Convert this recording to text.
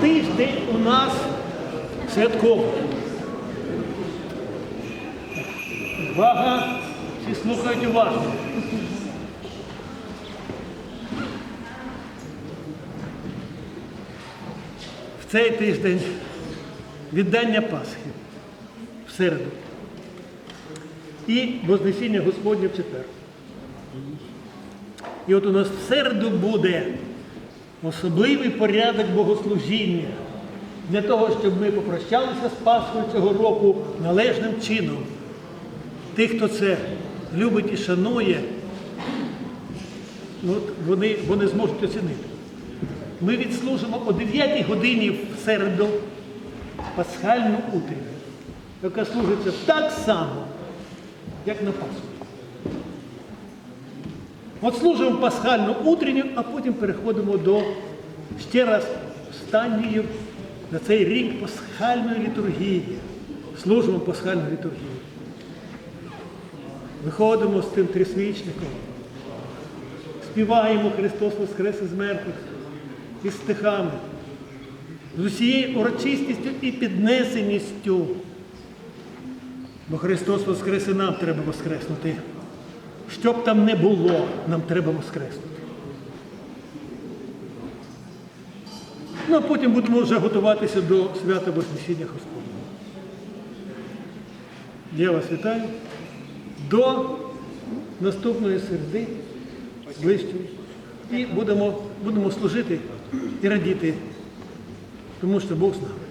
тиждень у нас святковий. Увага! Всі слухають уважно. В цей тиждень віддання Пасхи в середу і Вознесіння Господнє в четвер. І от у нас в середу буде особливий порядок богослужіння для того, щоб ми попрощалися з Пасхою цього року належним чином. Тих, хто це любить і шанує, ну, от вони, вони зможуть оцінити. Ми відслужимо о 9 годині в середу пасхальну утренню, яка служиться так само, як на Пасху. От служимо пасхальну утренню, а потім переходимо до ще раз останньої на цей рік пасхальної літургії. Служимо пасхальну літургію. Виходимо з тим трисвічником, співаємо Христос Воскрес із мертвих із стихами, з усією урочистістю і піднесеністю. Бо Христос Воскрес і нам треба воскреснути. Що б там не було, нам треба воскреснути. Ну, а потім будемо вже готуватися до свята Вознесіння Господнього. Я вас вітаю. До наступної середи ближчої. І будемо, будемо служити і радіти, тому що Бог з нами.